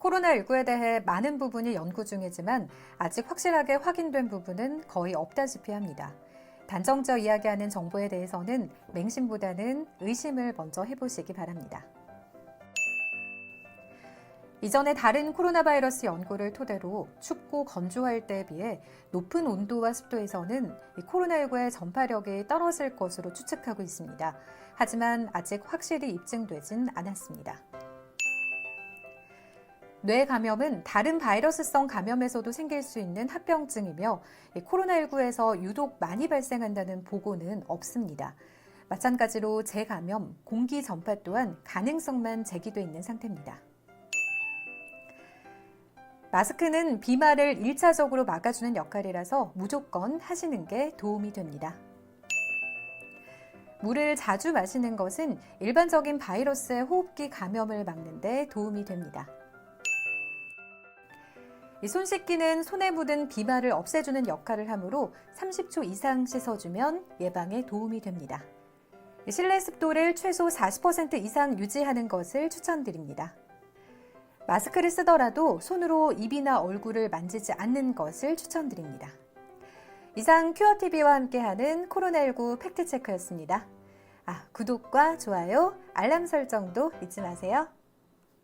코로나19에 대해 많은 부분이 연구 중이지만 아직 확실하게 확인된 부분은 거의 없다시피 합니다. 단정져 이야기하는 정보에 대해서는 맹심보다는 의심을 먼저 해보시기 바랍니다. 이전에 다른 코로나 바이러스 연구를 토대로 춥고 건조할 때에 비해 높은 온도와 습도에서는 이 코로나19의 전파력이 떨어질 것으로 추측하고 있습니다. 하지만 아직 확실히 입증되진 않았습니다. 뇌 감염은 다른 바이러스성 감염에서도 생길 수 있는 합병증이며 이 코로나19에서 유독 많이 발생한다는 보고는 없습니다. 마찬가지로 재감염, 공기 전파 또한 가능성만 제기돼 있는 상태입니다. 마스크는 비말을 1차적으로 막아주는 역할이라서 무조건 하시는 게 도움이 됩니다. 물을 자주 마시는 것은 일반적인 바이러스의 호흡기 감염을 막는 데 도움이 됩니다. 이손 씻기는 손에 묻은 비말을 없애주는 역할을 하므로 30초 이상 씻어주면 예방에 도움이 됩니다. 이 실내 습도를 최소 40% 이상 유지하는 것을 추천드립니다. 마스크를 쓰더라도 손으로 입이나 얼굴을 만지지 않는 것을 추천드립니다. 이상 큐어TV와 함께하는 코로나19 팩트체크였습니다. 아, 구독과 좋아요, 알람 설정도 잊지 마세요.